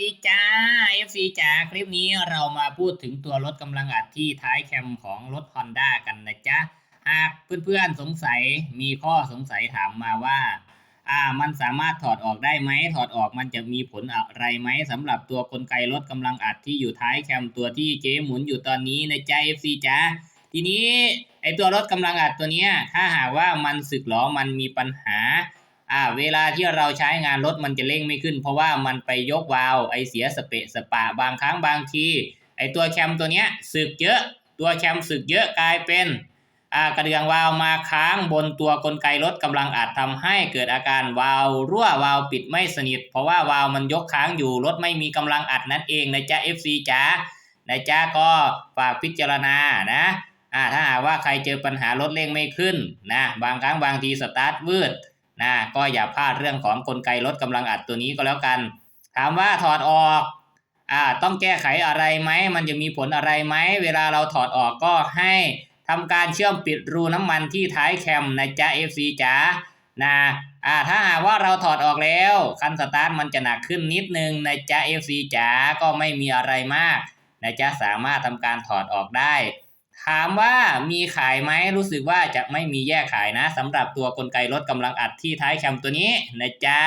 ดีจ้า FC จ๋าคลิปนี้เรามาพูดถึงตัวรถกำลังอัดที่ท้ายแคมของรถ Honda กันนะจ๊ะ หากเพื่อนๆสงสัยมีข้อสงสัยถามมาว่า อ่า มันสามารถถอดออกได้ไหม ถอดออกมันจะมีผลอะไรไหมสำหรับตัวกลไกรถกำลังอัดที่อยู่ท้ายแคมตัวที่เจ๊หมุนอยู่ตอนนี้นะจ๊ะ FC จ๋าทีนี้ไอตัวรถกำลังอัดตัวเนี้ยถ้าหากว่ามันสึกหรอมันมีปัญหา อ่าเวลาที่เราใช้งานรถมันจะเร่งไม่ขึ้น เพราะว่ามันไปยกวาล์วไอเสียสเปะสปะบางครั้งบางทีไอตัวแคมตัวเนี้ยสึกเยอะ ตัวแคมสึกเยอะกลายเป็นอ่ากระเดื่องวาล์วมาค้างบนตัวกลไกรถกำลังอาจทำให้เกิดอาการวาล์วรั่ววาล์วปิดไม่สนิท เพราะว่าวาล์วมันยกค้างอยู่รถไม่มีกำลังอัดนั่นเองนะจ๊ะ FC จ๋านะจ๊ะก็ฝากพิจารณานะอ่าถ้าหากว่าใครเจอปัญหารถเร่งไม่ขึ้นนะบางครั้งบางทีสตาร์ทวืด นะก็อย่าพลาดเรื่องของกลไกรถกำลังอัดตัวนี้ก็แล้วกัน ถามว่าถอดออกอ่าต้องแก้ไขอะไรไหมมันจะมีผลอะไรไหมเวลาเราถอดออกก็ให้ทำการเชื่อมปิดรูน้ำมันที่ท้ายแคมนะจ๊ะ FC จ๋านะอ่าถ้าหากว่าเราถอดออกแล้ว คันสตาร์ทมันจะหนักขึ้นนิดนึงนะจ๊ะ FC จ๋าก็ไม่มีอะไรมากนะจ๊ะสามารถทำการถอดออกได้ ถามว่ามีขายไหมรู้สึกว่าจะไม่มีแยกขายนะสำหรับตัวกลไกลดกำลังอัดที่ท้ายแคมตัวนี้นะจ๊ะ